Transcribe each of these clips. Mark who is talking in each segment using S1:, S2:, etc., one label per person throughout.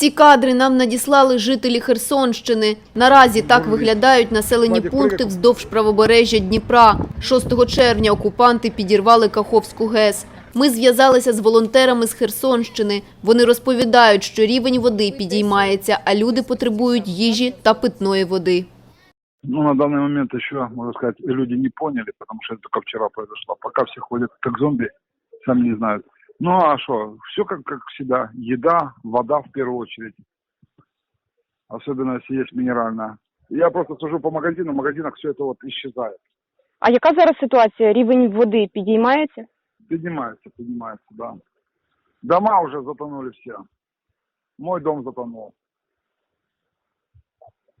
S1: Ці кадри нам надіслали жителі Херсонщини. Наразі так виглядають населені пункти вздовж правобережжя Дніпра. 6 червня окупанти підірвали Каховську ГЕС. Ми зв'язалися з волонтерами з Херсонщини. Вони розповідають, що рівень води підіймається, а люди потребують їжі та питної води.
S2: Ну, на данный момент еще, можно сказать, люди не поняли, потому что это только вчера произошло. Пока все ходят как зомби, сами не знают. Ну, а что, все как, как всегда. Еда, вода в первую очередь. Особенно, если есть минеральная. Я просто сужу по магазинам, в магазинах все это вот исчезает.
S3: А яка зараз ситуація? Рівень води підіймається?
S2: Поднимается, поднимается, да. Дома уже затонули все. Мой дом затонул.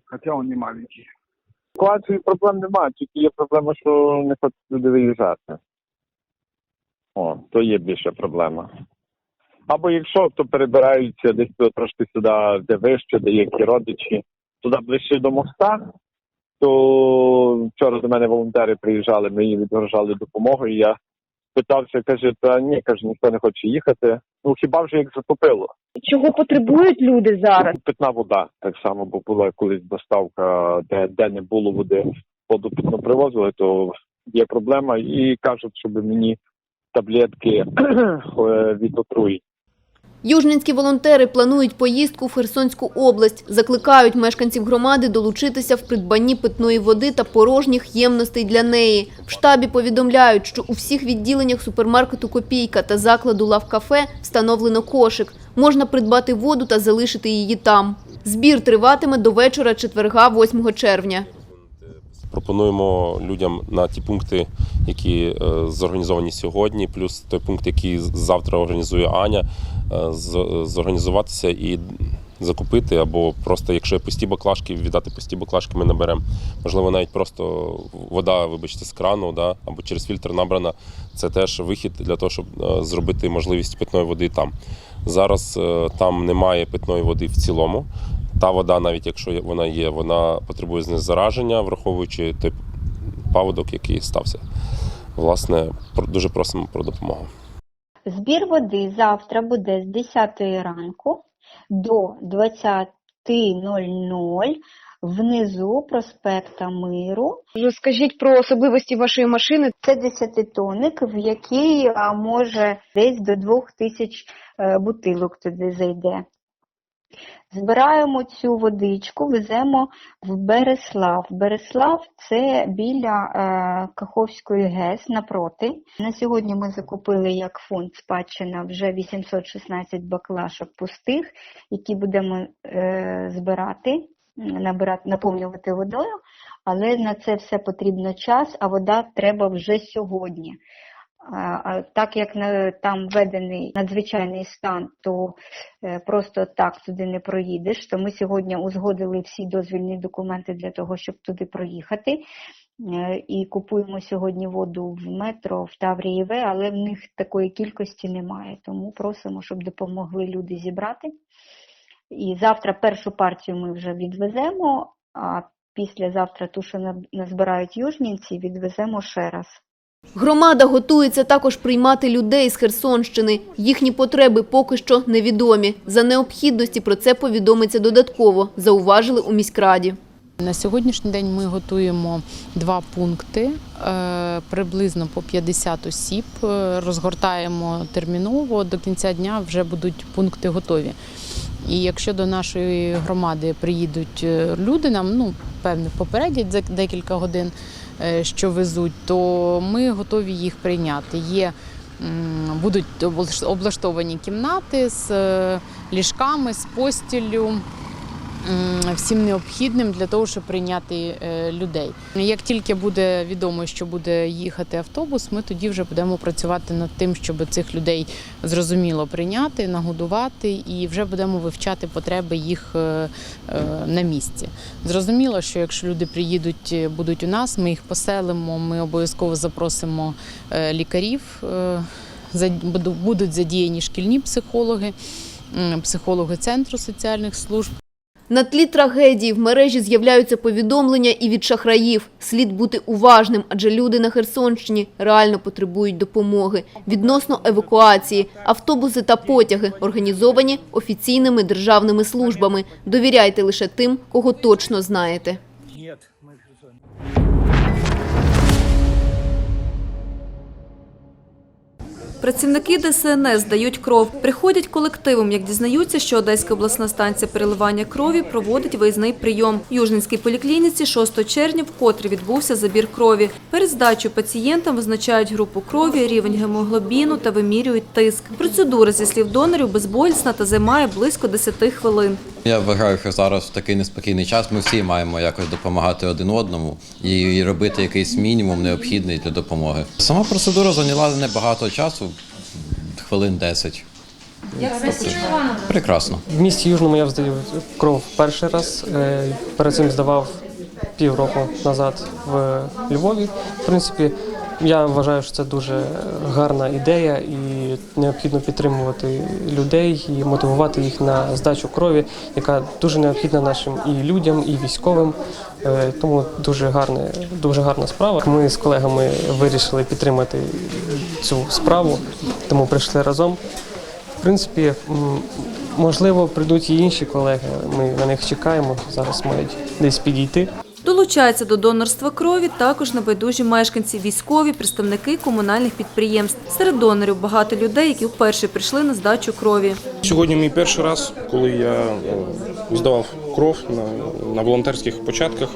S2: Хотя он не маленький.
S4: Ситуації проблем немає, тільки є проблема, що не хочуть люди виїжджати. То є більша проблема. Або якщо, то перебираються десь трошки сюди, де вище, де є які родичі, туди ближче до моста. То вчора до мене волонтери приїжджали, ми їм відгрожали допомогу, і я питався, каже, та ні, каже, ніхто не хоче їхати. Ну хіба вже як затопило?
S3: Чого потребують люди зараз?
S4: Питна вода так само, бо була колись доставка, де, де не було води, воду питну привозили, то є проблема. І кажуть, щоб мені таблетки е, від отруєнь.
S1: Южненські волонтери планують поїздку в Херсонську область. Закликають мешканців громади долучитися в придбанні питної води та порожніх ємностей для неї. В штабі повідомляють, що у всіх відділеннях супермаркету «Копійка» та закладу «Лавкафе» встановлено кошик. Можна придбати воду та залишити її там. Збір триватиме до вечора четверга 8 червня.
S5: Пропонуємо людям на ті пункти, які е, зорганізовані сьогодні, плюс той пункт, який завтра організує Аня, е, зорганізуватися і закупити, або просто, якщо є пусті баклажки, віддати пусті баклажки, ми наберемо. Можливо, навіть просто вода, вибачте, з крану, да, або через фільтр набрана. Це теж вихід для того, щоб е, зробити можливість питної води там. Зараз там немає питної води в цілому. Та вода, навіть якщо вона є, вона потребує знезараження, враховуючи той паводок, який стався. Власне, дуже просимо про допомогу.
S6: Збір води завтра буде з 10 ранку до 20.00 внизу проспекта Миру.
S3: Розкажіть про особливості вашої машини.
S6: Це 10-тонник, в який може десь до 2000 е, бутилок туди зайде. Збираємо цю водичку, веземо в Береслав. Береслав це біля е, Каховської ГЕС напроти. На сьогодні ми закупили як фонд спадщина вже 816 баклашок пустих, які будемо е, збирати, набирати, наповнювати водою. Але на це все потрібно час, а вода треба вже сьогодні. А, так як там введений надзвичайний стан, то е, просто так туди не проїдеш. То ми сьогодні узгодили всі дозвільні документи для того, щоб туди проїхати. Е, І купуємо сьогодні воду в метро в Таврії В, але в них такої кількості немає. Тому просимо, щоб допомогли люди зібрати. І завтра першу партію ми вже відвеземо, а післязавтра ту, що назбирають южнінці, відвеземо ще раз.
S1: Громада готується також приймати людей з Херсонщини. Їхні потреби поки що невідомі. За необхідності про це повідомиться додатково, зауважили у міськраді.
S7: На сьогоднішній день ми готуємо два пункти, е, приблизно по 50 осіб. Е, Розгортаємо терміново. До кінця дня вже будуть пункти готові. І якщо до нашої громади приїдуть е, люди, нам ну певне попередять за декілька годин, що везуть, то ми готові їх прийняти. Є будуть облаш- облаштовані кімнати з е, ліжками, з постіллю всім необхідним для того, щоб прийняти е, людей. Як тільки буде відомо, що буде їхати автобус, ми тоді вже будемо працювати над тим, щоб цих людей зрозуміло прийняти, нагодувати і вже будемо вивчати потреби їх е, е, на місці. Зрозуміло, що якщо люди приїдуть, будуть у нас, ми їх поселимо, ми обов'язково запросимо лікарів. Будуть задіяні шкільні психологи, психологи центру соціальних служб.
S1: На тлі трагедії в мережі з'являються повідомлення і від шахраїв. Слід бути уважним, адже люди на Херсонщині реально потребують допомоги. Відносно евакуації, автобуси та потяги організовані офіційними державними службами. Довіряйте лише тим, кого точно знаєте.
S8: Працівники ДСНС дають кров. Приходять колективом, як дізнаються, що Одеська обласна станція переливання крові проводить виїзний прийом. В Южненській поліклініці 6 червня вкотре відбувся забір крові. Перед здачею пацієнтам визначають групу крові, рівень гемоглобіну та вимірюють тиск. Процедура, зі слів донорів, безболісна та займає близько 10 хвилин.
S9: Я вважаю, що зараз в такий неспокійний час ми всі маємо якось допомагати один одному і робити якийсь мінімум необхідний для допомоги. Сама процедура зайняла небагато часу, хвилин 10. Прекрасно.
S10: В місті Южному я здаю кров перший раз. Е, Перед цим здавав півроку назад в Львові. В принципі, я вважаю, що це дуже гарна ідея і необхідно підтримувати людей і мотивувати їх на здачу крові, яка дуже необхідна нашим і людям, і військовим. Е, Тому дуже гарне, дуже гарна справа. Ми з колегами вирішили підтримати цю справу, тому прийшли разом. В принципі, можливо, прийдуть і інші колеги. Ми на них чекаємо. Зараз мають десь підійти.
S8: Долучаються до донорства крові також небайдужі мешканці, військові, представники комунальних підприємств. Серед донорів багато людей, які вперше прийшли на здачу крові.
S11: Сьогодні мій перший раз, коли я е, здавав кров на, волонтерських початках.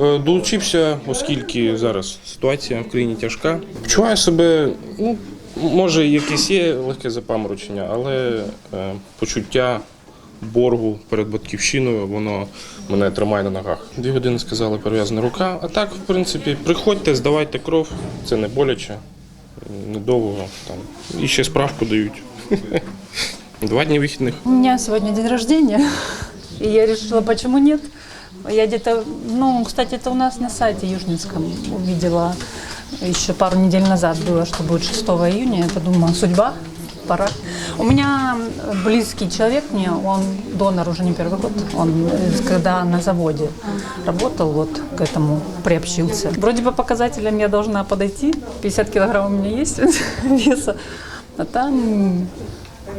S11: Е, Долучився, оскільки зараз ситуація в країні тяжка. Почуваю себе, ну, може, якесь є легке запаморочення, але е, почуття боргу перед батьківщиною, воно мене тримає на ногах. Дві години сказали, перев'язана рука. А так, в принципі, приходьте, здавайте кров, це не боляче, недовго. Там. І ще справку дають. Два дні вихідних.
S12: У меня сегодня день рождения, и я решила, почему нет. Я где-то, ну, кстати, это у нас на сайте Южнинском увидела еще пару недель назад было, что будет 6 июня. Я подумала, судьба, пора. У меня близкий человек мне, он донор уже не первый год, он э, когда на заводе работал, вот к этому приобщился. Вроде по показателям я должна подойти, 50 килограмм у меня есть веса, а там,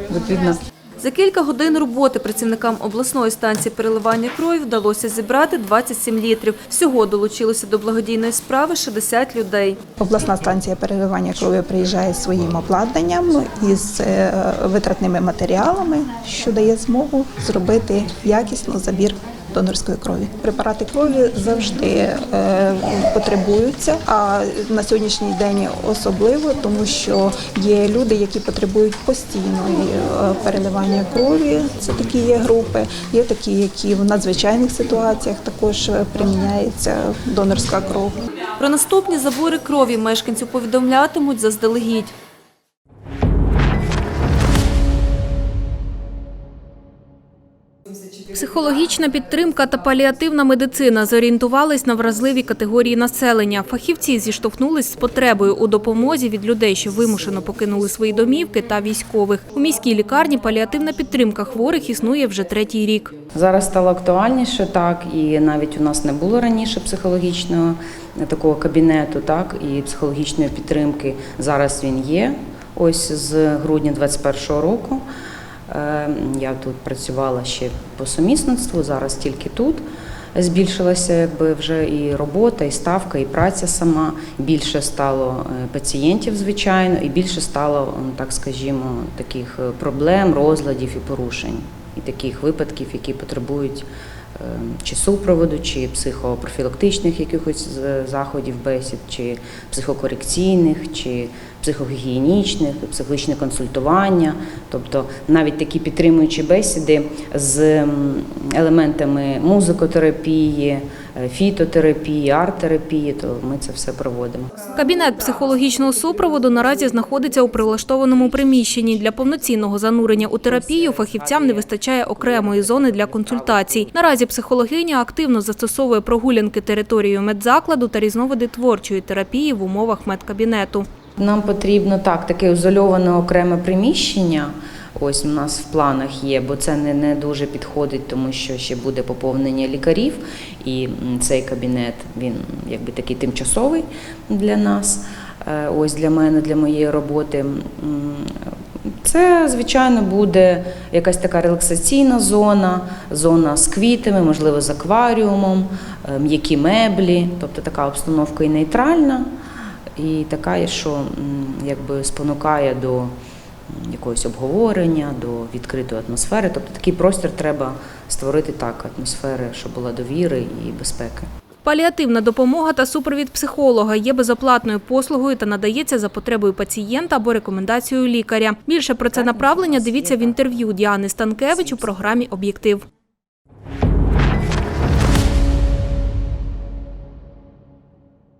S12: вот видно,
S8: за кілька годин роботи працівникам обласної станції переливання крові вдалося зібрати 27 літрів. Всього долучилося до благодійної справи 60 людей.
S13: Обласна станція переливання крові приїжджає своїм обладнанням із е, витратними матеріалами, що дає змогу зробити якісну забір донорської крові. Препарати крові завжди е, потребуються, а на сьогоднішній день особливо, тому що є люди, які потребують постійної е, переливання крові. Це такі є групи. Є такі, які в надзвичайних ситуаціях також е, приміняється донорська кров.
S8: Про наступні забори крові мешканців повідомлятимуть заздалегідь. Психологічна підтримка та паліативна медицина зорієнтувались на вразливі категорії населення. Фахівці зіштовхнулись з потребою у допомозі від людей, що вимушено покинули свої домівки, та військових. У міській лікарні паліативна підтримка хворих існує вже третій рік.
S14: Зараз стало актуальніше, так і навіть у нас не було раніше психологічного такого кабінету, так і психологічної підтримки. Зараз він є. Ось з грудня 2021 року. Е, Я тут працювала ще по сумісництву, зараз тільки тут. Збільшилася якби вже і робота, і ставка, і праця сама. Більше стало е, пацієнтів, звичайно, і більше стало, так скажімо, таких е, проблем, розладів і порушень, і таких випадків, які потребують чи супроводу, чи психопрофілактичних якихось заходів, бесід, чи психокорекційних, чи психогігієнічних, психологічне консультування, тобто навіть такі підтримуючі бесіди з елементами музикотерапії, е, фітотерапії, арт-терапії, то ми це все проводимо.
S8: Кабінет психологічного супроводу наразі знаходиться у прилаштованому приміщенні. Для повноцінного занурення у терапію фахівцям не вистачає окремої зони для консультацій. Наразі психологиня активно застосовує прогулянки територією медзакладу та різновиди творчої терапії в умовах медкабінету.
S14: Нам потрібно так, таке ізольоване окреме приміщення. Ось у нас в планах є, бо це не, не дуже підходить, тому що ще буде поповнення лікарів, і цей кабінет він якби такий тимчасовий для нас. Е, Ось для мене, для моєї роботи. Це, звичайно, буде якась така релаксаційна зона, зона з квітами, можливо, з акваріумом, м'які меблі, тобто така обстановка і нейтральна, і така, що якби спонукає до якогось обговорення, до відкритої атмосфери. Тобто такий простір треба створити так, атмосфери, щоб була довіри і безпеки.
S8: Паліативна допомога та супровід психолога є безоплатною послугою та надається за потребою пацієнта або рекомендацією лікаря. Більше про це направлення дивіться в інтерв'ю Діани Станкевич у програмі Об'єктив.